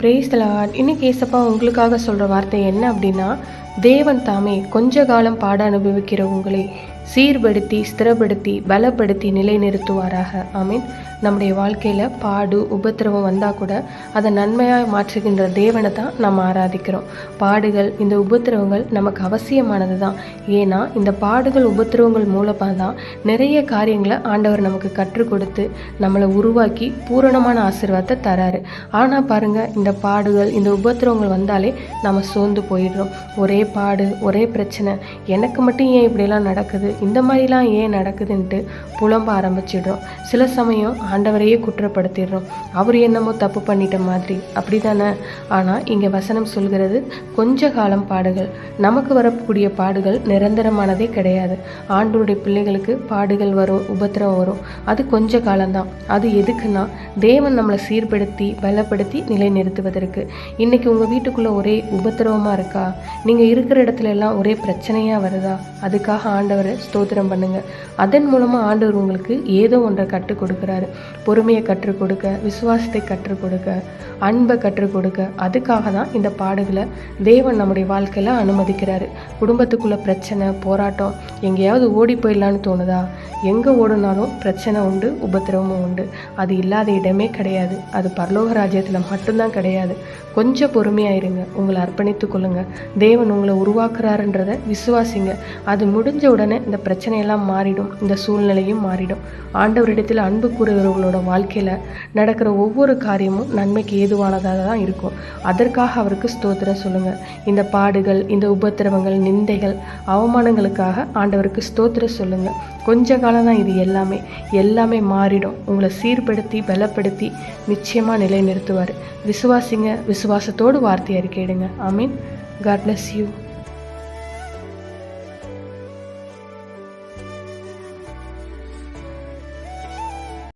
Brace Lord இன்னைக்கு ஏசப்பா உங்களுக்காக சொல்கிற வார்த்தை என்ன அப்படின்னா தேவன் தாமே கொஞ்ச காலம் பாட அனுபவிக்கிற உங்களை சீர்படுத்தி ஸ்திரப்படுத்தி பலப்படுத்தி நிலைநிறுத்துவாராக. ஆமீன் நம்முடைய வாழ்க்கையில் பாடு உபத்திரவம் வந்தால் கூட அதை நன்மையாக மாற்றுகின்ற தேவனை தான் நம்ம ஆராதிக்கிறோம். பாடுகள் இந்த உபத்திரவங்கள் நமக்கு அவசியமானது தான் ஏன்னா இந்த பாடுகள் உபத்திரவங்கள் மூலமாக தான் நிறைய காரியங்களை ஆண்டவர் நமக்கு கற்றுக் கொடுத்து நம்மளை உருவாக்கி பூரணமான ஆசீர்வாதத்தை தராரு. ஆனால் பாருங்கள் இந்த பாடுகள் இந்த உபத்திரவங்கள் வந்தாலே நம்ம சோர்ந்து போயிடுறோம். ஒரே பாடு ஒரே பிரச்சனை. எனக்கு மட்டும் ஏன் இப்படியெல்லாம் நடக்குது? இந்த மாதிரிலாம் ஏன் நடக்குதுன்ட்டு புலம்ப ஆரம்பிச்சிடுறோம். சில சமயம் ஆண்டவரையே குற்றப்படுத்திடுறோம். அவர் என்னமோ தப்பு பண்ணிட்ட மாதிரி. அப்படி தானே ஆனால் இங்கே வசனம் சொல்கிறது கொஞ்ச காலம் பாடுகள். நமக்கு வரக்கூடிய பாடுகள் நிரந்தரமானதே கிடையாது. ஆண்டவருடைய பிள்ளைகளுக்கு பாடுகள் வரும் உபத்திரம் வரும். அது கொஞ்ச காலம்தான். அது எதுக்குன்னா தேவன் நம்மளை சீர்படுத்தி பலப்படுத்தி நிலைநிறுத்துவதற்கு. இன்னைக்கு உங்கள் வீட்டுக்குள்ளே ஒரே உபத்திரவமாக இருக்கா? நீங்கள் இருக்கிற இடத்துல எல்லாம் ஒரே பிரச்சனையாக வருதா? அதுக்காக ஆண்டவரை ஸ்தோத்திரம் பண்ணுங்கள் அதன் மூலமாக ஆண்டவர் உங்களுக்கு ஏதோ ஒன்றை கற்றுக் கொடுக்குறாரு. பொறுமையை கற்றுக் கொடுக்க விசுவாசத்தை கற்றுக் கொடுக்க அன்பை கற்றுக் கொடுக்க. அதுக்காக தான் இந்த பாடுகளை தேவன் நம்முடைய வாழ்க்கையில் அனுமதிக்கிறாரு. குடும்பத்துக்குள்ள பிரச்சனை போராட்டம் எங்கேயாவது ஓடி போயிடலான்னு தோணுதா? எங்கே ஓடுனாலும் பிரச்சனை உண்டு உபத்திரவமும் உண்டு. அது இல்லாத இடமே கிடையாது. அது பரலோக ராஜ்யத்தில் மட்டும்தான் கிடையாது. கொஞ்சம் பொறுமையாக இருங்க உங்களை அர்ப்பணித்துக் கொள்ளுங்க. தேவன் உங்களை உருவாக்குறாருன்றதை விசுவாசிங்க. அது முடிஞ்ச உடனே இந்த பிரச்சனையெல்லாம் மாறிடும். இந்த சூழ்நிலையும் மாறிடும். ஆண்டவரிடத்தில் அன்பு கூறுகிறவங்களோட வாழ்க்கையில் நடக்கிற ஒவ்வொரு காரியமும் நன்மைக்கு ஏதுவானதாக தான் இருக்கும். அதற்காக அவருக்கு ஸ்தோத்திரம் சொல்லுங்கள் இந்த பாடுகள் இந்த உபத்திரவங்கள் நிந்தைகள் அவமானங்களுக்காக ஆண்டவருக்கு ஸ்தோத்திரம் சொல்லுங்கள் கொஞ்ச காலம் தான் இது எல்லாமே. எல்லாமே மாறிடும். உங்களை சீர்படுத்தி பலப்படுத்தி நிச்சயமாக நிலைநிறுத்துவார். விசுவாசிங்க. விசுவாசத்தோடு வார்த்தை அறிக்கையிடுங்க I mean God bless you